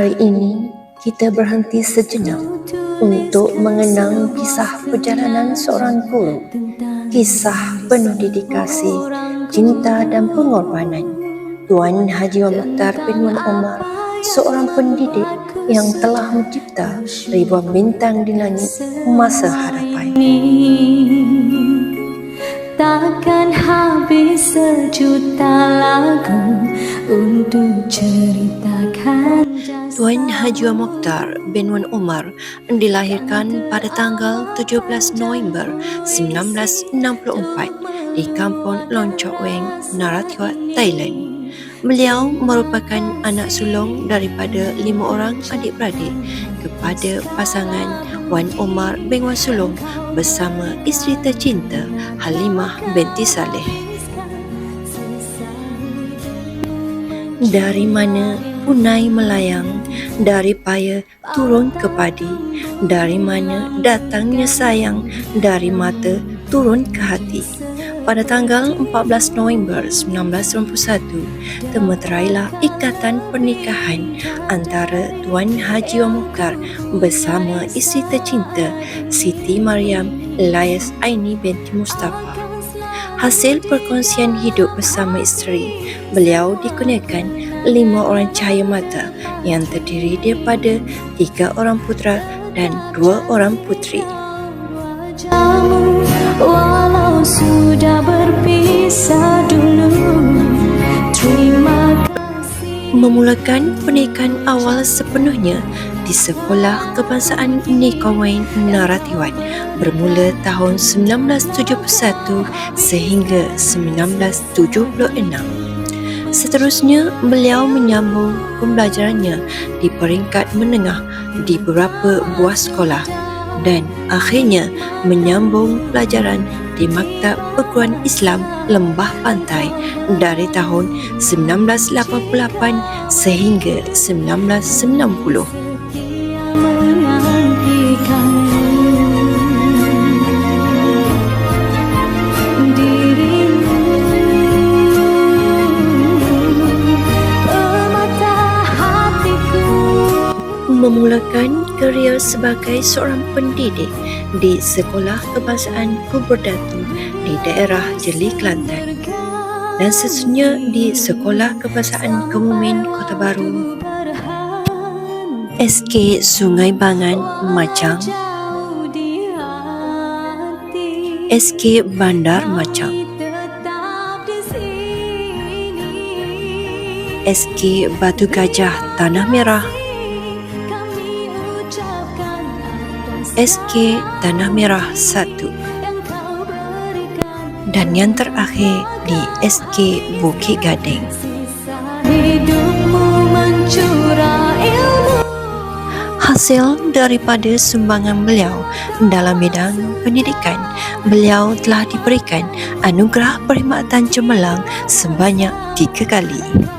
Hari ini kita berhenti sejenak untuk mengenang kisah perjalanan seorang guru. Kisah penuh dedikasi, cinta dan pengorbanan. Tuan Haji Mukhtar bin Wan Omar, seorang pendidik yang telah mencipta ribuan bintang di langit masa hadapan. Takkan habis sejuta lagu untuk ceritakan Tuan Haji Mokhtar bin Wan Umar dilahirkan pada tanggal 17 November 1964 di kampung Loncok Weng, Narathiwat, Thailand. Beliau merupakan anak sulung daripada lima orang adik-beradik kepada pasangan Wan Omar bin Wan Sulong bersama isteri tercinta Halimah binti Saleh. Dari mana punai melayang, dari paya turun ke padi, dari mana datangnya sayang, dari mata turun ke hati. Pada tanggal 14 November 1991 temeterailah ikatan pernikahan antara Tuan Haji Wan Mukhtar bersama isteri tercinta Siti Mariam Layas Aini binti Mustafa. Hasil perkongsian hidup bersama isteri, beliau dikurniakan lima orang cahaya mata yang terdiri daripada tiga orang putra dan dua orang putri. Walau sudah berpisah dulu Terima memulakan pernikahan awal sepenuhnya di Sekolah Kebangsaan Nikowain Naratiwan bermula tahun 1971 sehingga 1976. Seterusnya, beliau menyambung pembelajarannya di peringkat menengah di beberapa buah sekolah dan akhirnya menyambung pelajaran di Maktab Perguruan Islam Lembah Pantai dari tahun 1988 sehingga 1990. menantikanmu Dirimu Permata hatiku memulakan kerjaya sebagai seorang pendidik di Sekolah Kebangsaan Kubur Datu di daerah Jeli Kelantan dan seterusnya di Sekolah Kebangsaan Kemumin Kota Baru. SK Sungai Bangan Macang. SK Bandar Macang. SK Batu Gajah Tanah Merah SK Tanah Merah 1 yang kau berikan dan yang terakhir di SK Bukit Gading Hasil daripada sumbangan beliau dalam bidang pendidikan, beliau telah diberikan anugerah perkhidmatan cemerlang sebanyak tiga kali.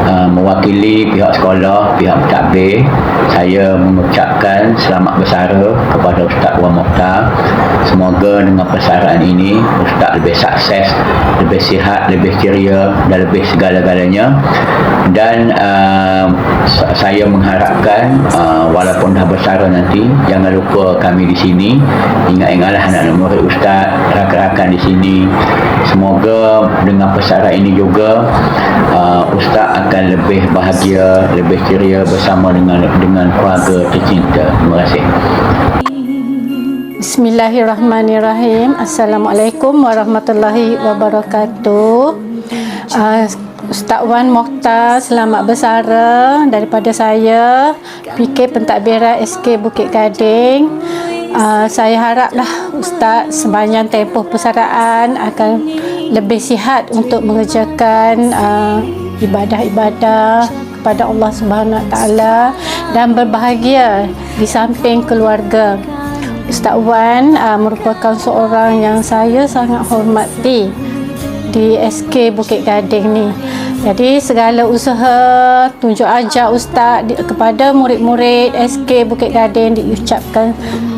Uh, mewakili pihak sekolah, pihak takbir, saya mengucapkan selamat bersara kepada Ustaz Wan Mokhtar. Semoga dengan persaraan ini Ustaz lebih sukses, lebih sihat, lebih ceria dan lebih segala-galanya. Dan uh, sa- saya mengharapkan uh, walaupun dah bersara nanti jangan lupa kami di sini ingat-ingatlah anak-anak murid ustaz rakan-rakan di sini semoga dengan persara ini juga uh, ustaz akan lebih bahagia lebih ceria bersama dengan dengan keluarga tercinta terima kasih Bismillahirrahmanirrahim. Assalamualaikum warahmatullahi wabarakatuh. Uh, Ustaz Wan Mokhtar selamat bersara daripada saya PK Pentadbiran SK Bukit Gading. Uh, saya haraplah Ustaz sepanjang tempoh persaraan akan lebih sihat untuk mengerjakan uh, ibadah-ibadah kepada Allah Subhanahu Taala dan berbahagia di samping keluarga. Ustaz Wan uh, merupakan seorang yang saya sangat hormati di SK Bukit Gading ni. Jadi segala usaha tunjuk ajar Ustaz di, kepada murid-murid SK Bukit Gading diucapkan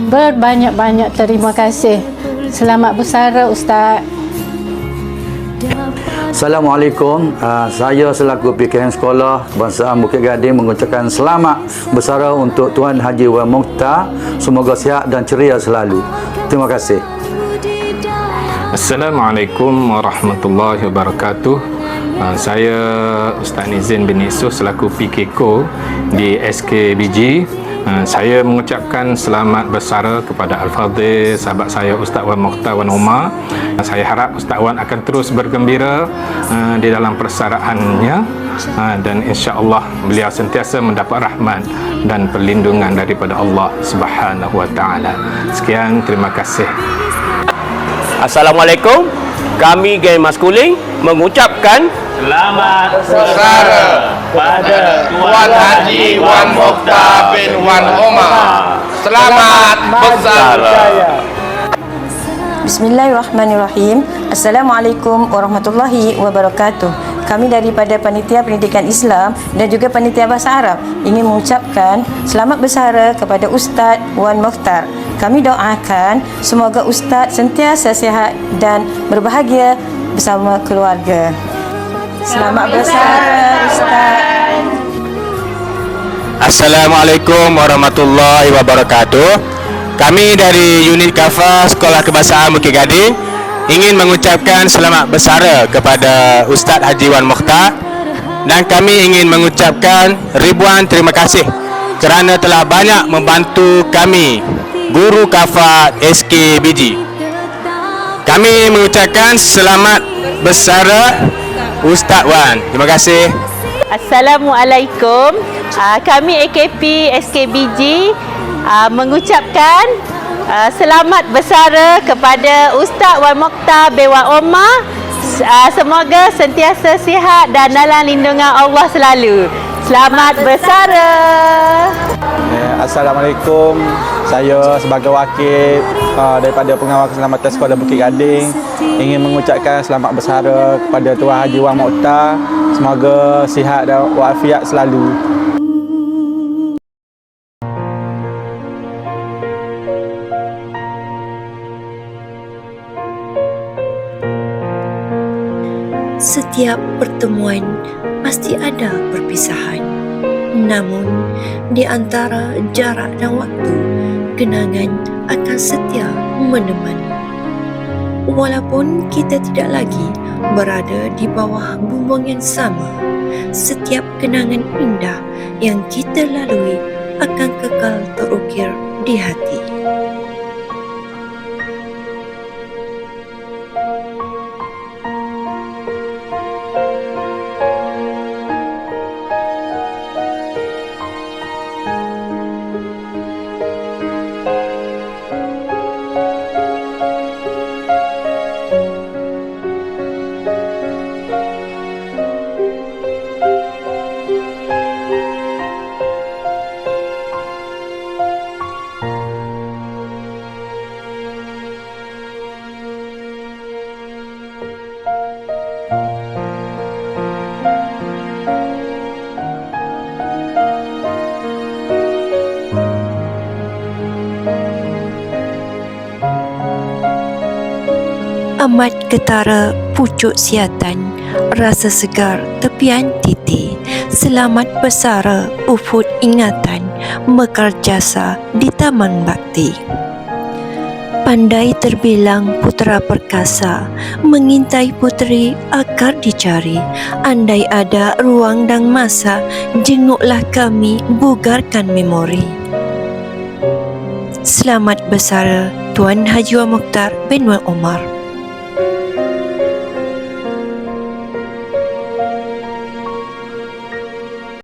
berbanyak-banyak terima kasih. Selamat bersara Ustaz. Assalamualaikum. Uh, saya selaku PKN Sekolah Kebangsaan Bukit Gading mengucapkan selamat bersara untuk Tuan Haji Wan Mukhtar. Semoga sihat dan ceria selalu. Terima kasih. Assalamualaikum warahmatullahi wabarakatuh. Uh, saya Ustaz Nizin bin Yusuf selaku PKKO di SKBG. Uh, saya mengucapkan selamat bersara kepada Al-Fadhil sahabat saya Ustaz Wan Mokhtar Wan Umar. Saya harap Ustaz Wan akan terus bergembira uh, di dalam persaraannya uh, dan insya-Allah beliau sentiasa mendapat rahmat dan perlindungan daripada Allah Subhanahu wa taala. Sekian terima kasih. Assalamualaikum. Kami geng maskulin mengucapkan Selamat bersara pada Tuan Haji Wan Mokhtar bin Wan Omar. Selamat bersara. Bismillahirrahmanirrahim. Assalamualaikum warahmatullahi wabarakatuh. Kami daripada Panitia Pendidikan Islam dan juga Panitia Bahasa Arab ingin mengucapkan selamat bersara kepada Ustaz Wan Mokhtar. Kami doakan semoga Ustaz sentiasa sihat dan berbahagia bersama keluarga. Selamat bersara Ustaz. Assalamualaikum warahmatullahi wabarakatuh. Kami dari unit Kafa Sekolah Kebahasaan Bukit Gading ingin mengucapkan selamat bersara kepada Ustaz Haji Wan Mokhtar dan kami ingin mengucapkan ribuan terima kasih kerana telah banyak membantu kami guru Kafa SKBG. Kami mengucapkan selamat bersara Ustaz Wan. Terima kasih. Assalamualaikum. Uh, kami AKP SKBG uh, mengucapkan uh, selamat bersara kepada Ustaz Wan Mokhtar Bewa Omar. Semoga sentiasa sihat dan dalam lindungan Allah selalu. Selamat bersara. Assalamualaikum. Saya sebagai wakil uh, daripada pengawal keselamatan sekolah Bukit Gading ingin mengucapkan selamat bersara kepada Tuan Haji Wan Mokhtar. Semoga sihat dan walafiat selalu. Setiap pertemuan pasti ada perpisahan. Namun, di antara jarak dan waktu, kenangan akan setia menemani. Walaupun kita tidak lagi berada di bawah bumbung yang sama, setiap kenangan indah yang kita lalui akan kekal terukir di hati. Amat ketara pucuk siatan, rasa segar tepian titi. Selamat bersara ufut ingatan, mekar jasa di Taman Bakti. Pandai terbilang putera perkasa, mengintai puteri akar dicari. Andai ada ruang dan masa, jenguklah kami bugarkan memori. Selamat bersara Tuan Haji Wan Mokhtar bin Wan Omar.